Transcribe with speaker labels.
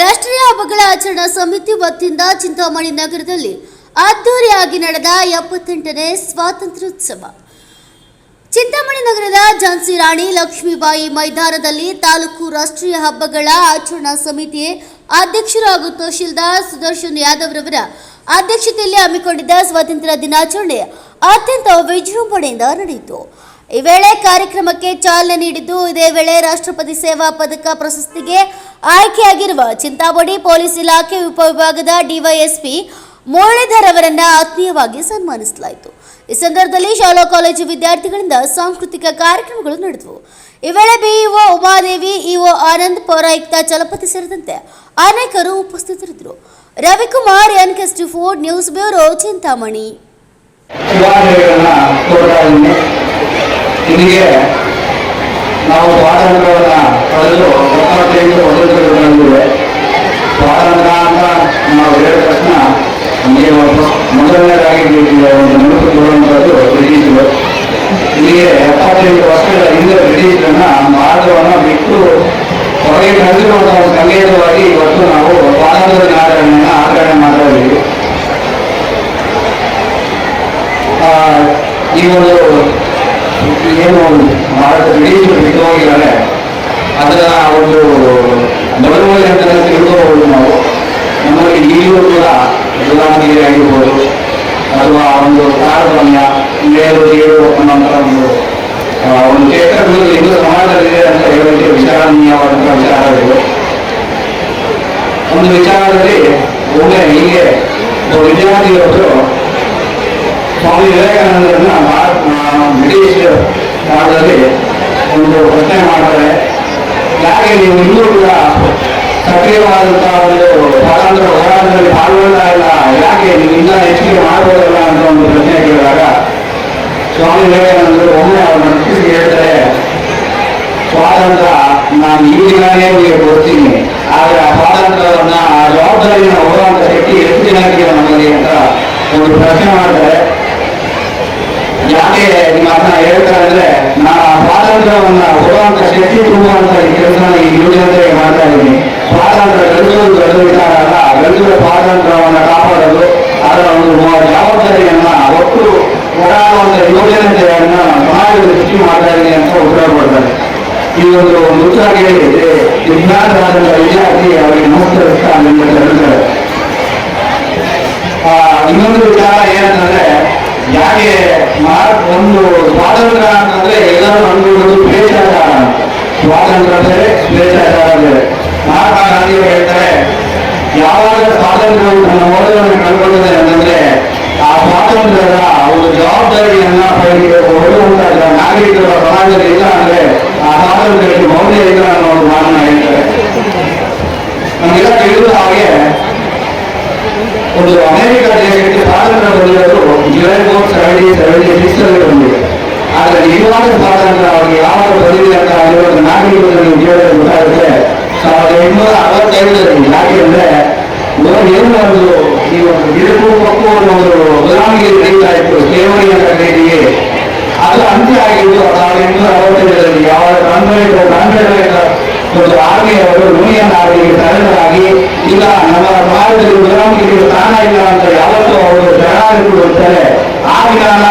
Speaker 1: ರಾಷ್ಟ್ರೀಯ ಹಬ್ಬಗಳ ಆಚರಣಾ ಸಮಿತಿ ವತಿಯಿಂದ ಚಿಂತಾಮಣಿ ನಗರದಲ್ಲಿ ಅದ್ದೂರಿಯಾಗಿ ನಡೆದ ಎಪ್ಪತ್ತೆಂಟನೇ ಸ್ವಾತಂತ್ರ್ಯೋತ್ಸವ. ಚಿಂತಾಮಣಿ ನಗರದ ಝಾನ್ಸಿ ರಾಣಿ ಲಕ್ಷ್ಮೀಬಾಯಿ ಮೈದಾನದಲ್ಲಿ ತಾಲೂಕು ರಾಷ್ಟ್ರೀಯ ಹಬ್ಬಗಳ ಆಚರಣಾ ಸಮಿತಿ ಅಧ್ಯಕ್ಷರು ಹಾಗೂ ತಹಶೀಲ್ದಾರ್ ಸುದರ್ಶನ್ ಯಾದವ್ ರವರ ಅಧ್ಯಕ್ಷತೆಯಲ್ಲಿ ಹಮ್ಮಿಕೊಂಡಿದ್ದ ಸ್ವಾತಂತ್ರ್ಯ ದಿನಾಚರಣೆ ಅತ್ಯಂತ ವಿಜೃಂಭಣೆಯಿಂದ ನಡೆಯಿತು. ಈ ವೇಳೆ ಕಾರ್ಯಕ್ರಮಕ್ಕೆ ಚಾಲನೆ ನೀಡಿದ್ದು ಇದೇ ವೇಳೆ ರಾಷ್ಟ್ರಪತಿ ಸೇವಾ ಪದಕ ಪ್ರಶಸ್ತಿಗೆ ಆಯ್ಕೆಯಾಗಿರುವ ಚಿಂತಾಮಣಿ ಪೊಲೀಸ್ ಇಲಾಖೆ ಉಪವಿಭಾಗದ ಡಿವೈಎಸ್ಪಿ ಮುರಳೀಧರ್ ಅವರನ್ನ ಆತ್ಮೀಯವಾಗಿ ಸನ್ಮಾನಿಸಲಾಯಿತು. ಈ ಸಂದರ್ಭದಲ್ಲಿ ಶಾಲಾ ಕಾಲೇಜು ವಿದ್ಯಾರ್ಥಿಗಳಿಂದ ಸಾಂಸ್ಕೃತಿಕ ಕಾರ್ಯಕ್ರಮಗಳು ನಡೆದವು. ಈ ವೇಳೆ ಬಿಇಒ ಉಮಾದೇವಿ, ಇಒ ಆನಂದ್ ಪೌರಾಯುಕ್ತ ಚಲಪತಿ ಸೇರಿದಂತೆ ಅನೇಕರು ಉಪಸ್ಥಿತರಿದ್ದರು. Ravikumar N KST four news bureau Chintamani.
Speaker 2: ಇಲ್ಲಿಗೆ ನಾವು ಸ್ವಾತಂತ್ರ್ಯವನ್ನ ಪಡೆದು ಎಪ್ಪತ್ತೈದು ವಸತಿಗಳು ಬಂದಿವೆ ಅಂತ ನಾವು ಹೇಳಿದ ತಕ್ಷಣ ಒಂದು ಮೊದಲನೇದಾಗಿ ಒಂದು ನೆನಪು ಕೊಡುವಂಥದ್ದು ಬ್ರಿಟಿಷರು. ಇಲ್ಲಿಗೆ ಎಪ್ಪತ್ತೈದು ವರ್ಷಗಳ ಹಿಂದೆ ಬ್ರಿಟಿಷರನ್ನ ಭಾರತವನ್ನು ಬಿಟ್ಟು ಹೊರಗೆ ಕಳೆದಿರುವಂತಹ ಒಂದು ಸಂಕೇತವಾಗಿ ಇವತ್ತು ನಾವು ಸ್ವಾತಂತ್ರ್ಯ ದಿನಾಚರಣೆಯನ್ನು ಆಚರಣೆ ಮಾಡ್ತಾ ಇದ್ದೀವಿ ಈ ಒಂದು ಏನು ಹೋಗಿದ್ದಾರೆ ಅದರ ಒಂದು ಬಳುವಳಿ ಅಂತ ತಿಳ್ಕೋಬಹುದು ನಾವು. ನಮ್ಮಲ್ಲಿ ಈಗಲೂ ಕೂಡ ಬದಲಾವಣೆ ಆಗಿರ್ಬೋದು. ಅಥವಾ ಒಂದು ತಾರತಮ್ಯ ಮೇಲು ಏಳು ಅನ್ನೋಂಥ ಒಂದು ಒಂದು ಕ್ಷೇತ್ರಗಳು ಹಿಂದೂ ಸಮಾಜದಲ್ಲಿದೆ ಅಂತ ಹೇಳಲಿಕ್ಕೆ ವಿಚಾರಣೀಯವಾದಂತಹ ವಿಚಾರಗಳು ಒಂದು ವಿಚಾರದಲ್ಲಿ ಒಮ್ಮೆ ಹೀಗೆ ವಿದ್ಯಾರ್ಥಿಯೊಬ್ಬರು ಸ್ವಾಮಿ ವಿವೇಕಾನಂದರನ್ನ ಬ್ರಿಟಿಷ್ ಕಾಲದಲ್ಲಿ ಒಂದು ಪ್ರಶ್ನೆ ಮಾಡ್ತಾರೆ ಯಾಕೆ ನೀವು ಇನ್ನೂ ಕೂಡ ಸಕ್ರಿಯವಾದಂತಹ ಒಂದು ಸ್ವಾತಂತ್ರ್ಯ ಹೋರಾಟದಲ್ಲಿ ಪಾಲ್ಗೊಳ್ತಾ ಇಲ್ಲ ಯಾಕೆ ನೀವು ಇನ್ನೂ ಹೆಚ್ಚಿಗೆ ಮಾಡ್ಬೋದಲ್ಲ ಅಂತ ಒಂದು ಪ್ರಶ್ನೆ ಕೇಳಿದಾಗ ಸ್ವಾಮಿ ವಿವೇಕಾನಂದರು ಒಮ್ಮೆ ಅವ್ರ ಮನಸ್ಸಿಗೆ ಹೇಳ್ತಾರೆ ಸ್ವಾತಂತ್ರ್ಯ ನಾನು ಈ ದಿನನೇ ನಿಮಗೆ ಕೊಡ್ತೀನಿ ಆದರೆ ಆ ಸ್ವಾತಂತ್ರ್ಯವನ್ನ ಆ ಜವಾಬ್ದಾರಿಯನ್ನು ಹೋಗುವಂತ ಶಕ್ತಿ ಎಷ್ಟು ಜನಕ್ಕೆ ನಮಗೆ ಅಂತ ಒಂದು ಪ್ರಶ್ನೆ ಮಾಡ್ತಾರೆ ಯಾಕೆ ನಿಮ್ಮ ಅದನ್ನ ಹೇಳ್ತಾರೆ ಅಂದ್ರೆ ನಾನು ಆ ಸ್ವಾತಂತ್ರ್ಯವನ್ನ ಕೊಡುವಂತ ಶಕ್ತಿ ತುಂಬುವಂತ ಈ ಕೆಲಸ ಈ ಯುವಜನತೆಗೆ ಮಾಡ್ತಾ ಇದ್ದೀನಿ ಸ್ವಾತಂತ್ರ್ಯ ಗಳಿಸೋದು ದೊಡ್ಡ ವಿಚಾರ ಅಲ್ಲ ಗಳಿಸುವ ಸ್ವಾತಂತ್ರ್ಯವನ್ನು ಕಾಪಾಡೋದು, ಅದರ ಒಂದು ಜವಾಬ್ದಾರಿಯನ್ನ ಒಟ್ಟು ಹೋರಾಡುವಂತ ಯುವಜನತೆಯನ್ನ ಸಮಾಜದ ಸೃಷ್ಟಿ ಮಾಡ್ತಾ ಇದ್ದೀನಿ ಅಂತ ಉತ್ತರ ಕೊಡ್ತಾರೆ ಈ ಒಂದು ಉತ್ತರ ಕೇಳಿ ವಿಜ್ಞಾನವಾದಂತ ವಿದ್ಯಾರ್ಥಿ ಅವರಿಗೆ ನಮಸ್ಕರಿಸ್ತಾ ನಿಮ್ಮ ಹೇಳ್ತಾರೆ ಇನ್ನೊಂದು ವಿಚಾರ ಏನಂತಂದ್ರೆ, ಯಾಕೆ ಒಂದು ಸ್ವಾತಂತ್ರ್ಯ ಅಂತಂದ್ರೆ ಎಲ್ಲರೂ ಅಂತ. ಸ್ವಾತಂತ್ರ್ಯ ಬೇರೆ ಸ್ವೇಚ್ಛಾಚಾರ ಬೇರೆ ಮಹಾತ್ಮ ಗಾಂಧಿಯವರು ಹೇಳ್ತಾರೆ ಯಾವಾಗ ಸ್ವಾತಂತ್ರ್ಯವು ತನ್ನ ಮೌಲ್ಯವನ್ನು ಕಳ್ಕೊಳ್ಳುತ್ತದೆ ಅಂತಂದ್ರೆ ಆ ಸ್ವಾತಂತ್ರ್ಯದ ಒಂದು ಜವಾಬ್ದಾರಿಯನ್ನ ಅಂತ ಹೊರಡುವಂತ ನಾಗರಿಕರ ಸಮಾಜದಲ್ಲಿ ಇಲ್ಲ ಅಂದ್ರೆ ಆ ಸ್ವಾತಂತ್ರ್ಯಕ್ಕೆ ಮೌಲ್ಯ ಇಲ್ಲ ಅನ್ನೋ ಒಂದು ಮಾತನ್ನ ಹೇಳ್ತಾರೆ. ನಮಗೆಲ್ಲ ತಿಳಿದ ಹಾಗೆ, ಒಂದು ಅಮೆರಿಕ ದೇಶಕ್ಕೆ ಸ್ವಾತಂತ್ರ್ಯ ಬಂದಿರೋದು July four seventy seventy six ಅಲ್ಲಿ ಬಂದಿದೆ. ಆದ್ರೆ ಇವಾಗ ಸ್ವಾತಂತ್ರ್ಯ ಅವರಿಗೆ ಯಾವಾಗ ಬಂದಿದೆ ಅಂತ ಸಾವಿರದ ಎಂಟುನೂರ ಅರವತ್ತೈದರಲ್ಲಿ ಯಾಕೆ ಅಂದ್ರೆ ಏನು ಒಂದು ಈ ಒಂದು ಬಿರುಕು ಪಕ್ಕು ಅನ್ನೋ ಒಂದು ಗುಲಾಮಿಗೆ ನಡೀತಾ ಇತ್ತು. ಸೇವನೆ ಅಂತ ಕರೀತಿಗೆ ಅದು ಅಂತ್ಯ ಆಗಿದ್ದು ಸಾವಿರದ ಎಂಟುನೂರ ಅರವತ್ತೈದರಲ್ಲಿ ಯಾವ ಒಂದು ಆರ್ಮಿ ಅವರು ಯೂನಿಯನ್ ಆರ್ಮಿಗೆ ತಲೆಗಳಾಗಿ ಇಲ್ಲ ನಮ್ಮ ಭಾರತದಲ್ಲಿ ಗುಲಾಮಗಿರಿ ಸ್ಥಾನ ಇಲ್ಲ ಅಂತ ಯಾವತ್ತೂ ಅವರು ಜನಾಂಗಗಳು ಕೊಡುತ್ತಾರೆ ಆ ವಿಧಾನ